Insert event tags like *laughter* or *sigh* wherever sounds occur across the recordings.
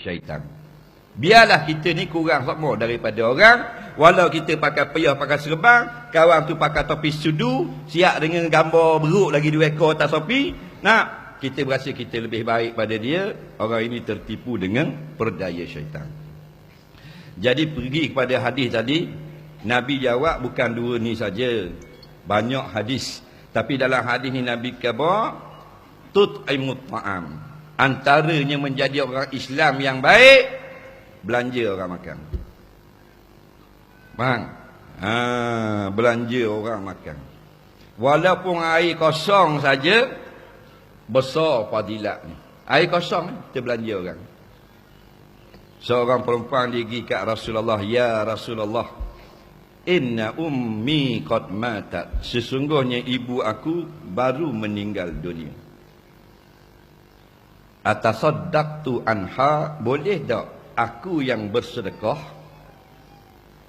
syaitan. Biarlah kita ni kurang semua daripada orang. Walau kita pakai payah, pakai serban. Kawan tu pakai topi sudu. Siap dengan gambar beruk lagi dua ekor atas topi. Nah, kita berasa kita lebih baik pada dia. Orang ini tertipu dengan perdaya syaitan. Jadi pergi kepada hadis tadi. Nabi jawab bukan dua ni saja. Banyak hadis. Tapi dalam hadis ni Nabi kata, tut'imut ta'am. Antaranya menjadi orang Islam yang baik, belanja orang makan. Bang, ha, belanja orang makan. Walaupun air kosong saja, besar fadilat ni. Air kosong ni, kita belanja orang. Seorang perempuan pergi kat Rasulullah, Ya Rasulullah, Inna ummi qad matat. Sesungguhnya ibu aku baru meninggal dunia. Atasaddaqtu anha boleh tak aku yang bersedekah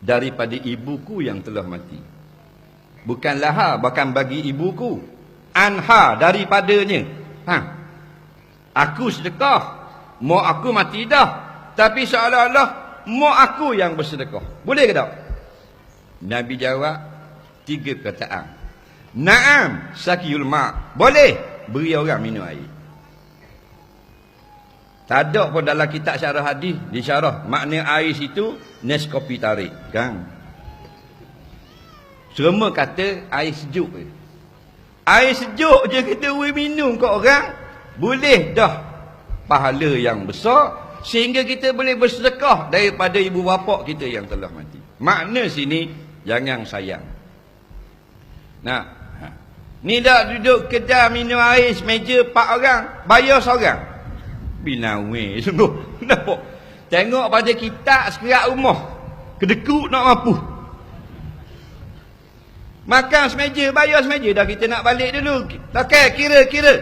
daripada ibuku yang telah mati. Bukanlah ha, bahkan bagi ibuku. Anha daripadanya. Ha. Aku sedekah. Mak aku mati dah. Tapi seolah-olah mak aku yang bersedekah. Boleh ke tak? Nabi jawab tiga perkataan. Naam sakiyul ma'. Boleh beri orang minum air. Tak ada pun dalam kitab syarah hadis disyarah makna air situ nes kopi tarik kan. Semua kata air sejuk je. Air sejuk je kita boleh minum kat orang boleh dah pahala yang besar sehingga kita boleh bersedekah daripada ibu bapa kita yang telah mati. Makna sini jangan sayang. Nah, ha. ni dah duduk kedai minum air semeja empat orang, bayar seorang. Binawe *laughs* sungguh. Nampak? Tengok pada kita sekerak rumah. Kedekut nak mampu. Makan semeja, bayar semeja. Dah kita nak balik dulu. Okay, kira-kira.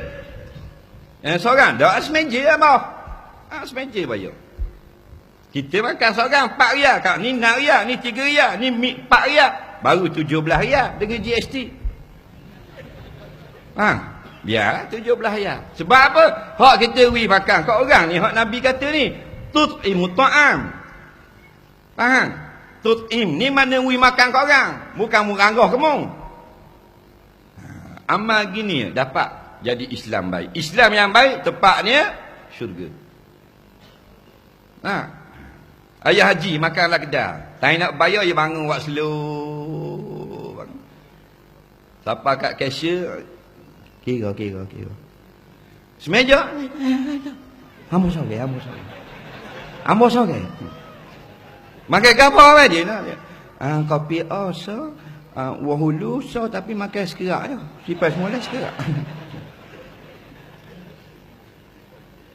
Yang seorang, dah semeja apa? Ah, semeja bayar. Kita makan seorang, empat ria. Kak, ni enam ria, ni tiga ria, ni empat ria. Baru tujuh belah ria dengan GST. Ha, Biar tujuh belah ayat. Sebab apa? Hak kita wi makan kat orang ni. Hak Nabi kata ni. Tut'imu ta'am. Faham? Tut'im. Ni mana wi makan kat orang. Bukan muranggah kemung. Ha, amal gini dapat jadi Islam baik. Islam yang baik tepatnya syurga. Ha. Ayah haji makanlah kedai. Tak nak bayar dia bangun buat slow. Siapa kat cashier Kira, kira, kira. Semeja. Ambo soge, ambo soge. Ambo soge. Makan apa apa dia nak. Ah kopi oso, ah wahulu so tapi makan sekerak je. Sipas mula sekerak.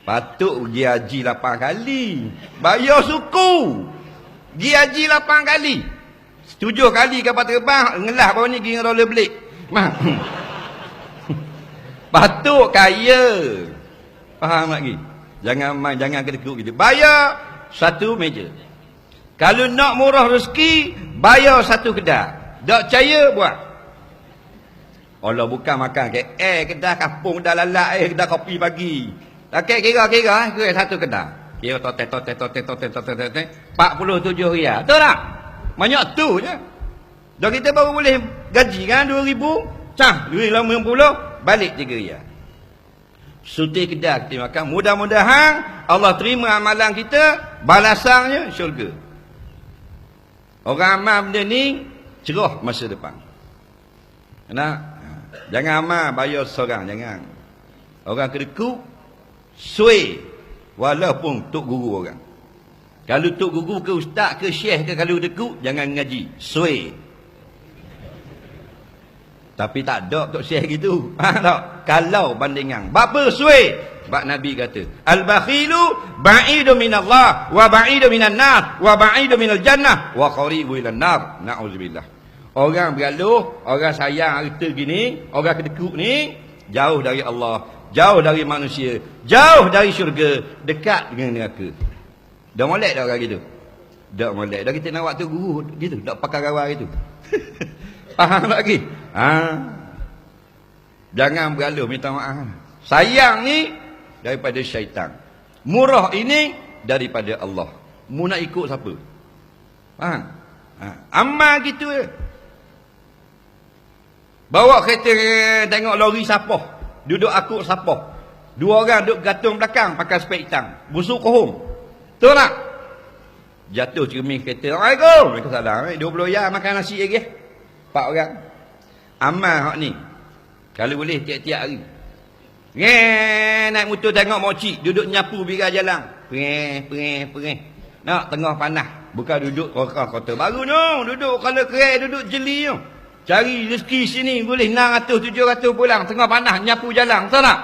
Patut pergi haji 8 kali. Bayar suku. Pergi haji 8 kali. Tujuh kali kapal terbang, ngelah bawah ni pergi dengan rollerblade. Mah. Patut kaya. Faham lagi? Jangan main, jangan kedekut gitu. Bayar satu meja. Kalau nak murah rezeki, bayar satu kedai. Tak percaya, buat. Allah bukan makan ke eh kedai kampung dah lalak eh kedai kopi pagi. Tak kira-kira eh kira satu kedai. Kira tote tote tote tote tote tote 47 riyal. Betul tak? Banyak tu je. Dah kita baru boleh gaji kan 2000, cah 2050 balik tiga riyal. Suti kedai kita makan. Mudah-mudahan Allah terima amalan kita. Balasannya syurga. Orang amal benda ni cerah masa depan. Nak? Jangan amal bayar seorang. Jangan. Orang kedekut. Sui. Walaupun tok guru orang. Kalau tok guru ke ustaz ke syekh ke kalau dekut. Jangan ngaji. Sui. Tapi tak ada untuk share gitu. *laughs* Ha, tak? Kalau bandingan. Bapa suai. Sebab Nabi kata. Al-bakhilu ba'idu minallah. Wa ba'idu minan nar. Wa ba'idu minal jannah. Wa kharibu ilan nar. Na'udzubillah. Orang bergaluh. Orang sayang harta gini. Orang kedekut ni. Jauh dari Allah. Jauh dari manusia. Jauh dari syurga. Dekat dengan neraka. Dah molek dah orang gitu. Dah molek. Dah kita nak waktu guru. Gitu. Dah pakai rawar gitu. *laughs* Faham lagi? Ha. Jangan bergaluh minta maaf. Sayang ni daripada syaitan. Murah ini daripada Allah. Mu nak ikut siapa? Faham? Ha. Amal gitu je. Bawa kereta tengok lori sapah. Duduk akuk sapah. Dua orang duduk gantung belakang pakai spek hitam. Busuk kohong. Betul tak? Jatuh cermin kereta. Assalamualaikum. Waalaikumsalam. 20 ya makan nasi lagi. Empat orang. Amal hak ni. Kalau boleh tiap-tiap hari. Ngeh, naik motor tengok mokcik. Duduk nyapu biar jalan. Pereh, pereh, pereh. Nak tengah panas. Bukan duduk korang kota baru no. Duduk kalau kerai, duduk jeli no. Cari rezeki sini boleh 600, 700 pulang. Tengah panas, nyapu jalan. Tak?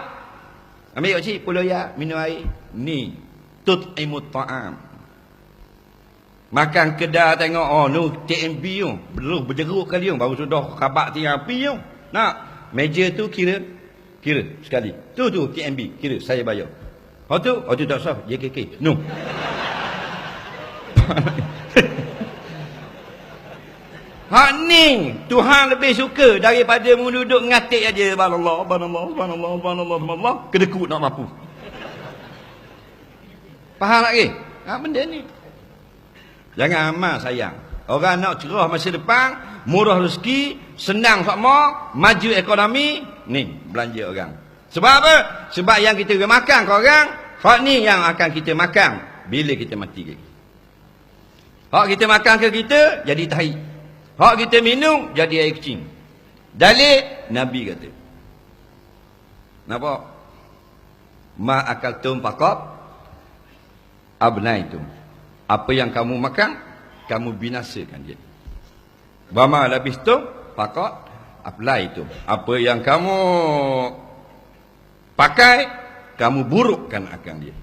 Ambil mokcik, pulau ya, minum air. Ni. Tut imut ta'am. Makan kedai tengok, oh nu TMB tu. Belum berjeruk kali tu. Baru sudah kabak tinggal api tu. Nak. Meja tu kira. Kira sekali. Tu tu TMB. Kira saya bayar. Oh tu, oh tu tak sah. JKK. No. *laughs* Hak ni Tuhan lebih suka daripada mu duduk ngatik aja subhanallah subhanallah subhanallah subhanallah subhanallah kedekut nak mampu. Faham lagi? Ha benda ni. Jangan amal sayang. Orang nak cerah masa depan, murah rezeki, senang sama, maju ekonomi, ni belanja orang. Sebab apa? Sebab yang kita makan ke orang, hak ni yang akan kita makan bila kita mati lagi. Hak kita makan ke kita, jadi tahi. Hak kita minum, jadi air kecing. Dalil, Nabi kata. Nampak? Ma akal tum pakop, abnai tum. Apa yang kamu makan, kamu binasakan dia. Bama labis tu, pakop, apply itu. Apa yang kamu pakai, kamu burukkan akan dia.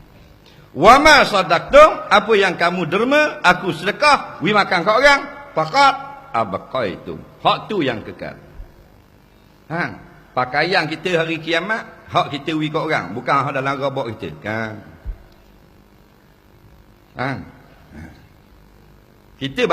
Wama sadaqtum apa yang kamu derma aku sedekah wi makan kau orang faqat abqaitum hak tu yang kekal ha pakaian kita hari kiamat hak kita wi kau orang bukan hak dalam robot kita kan ha. Kita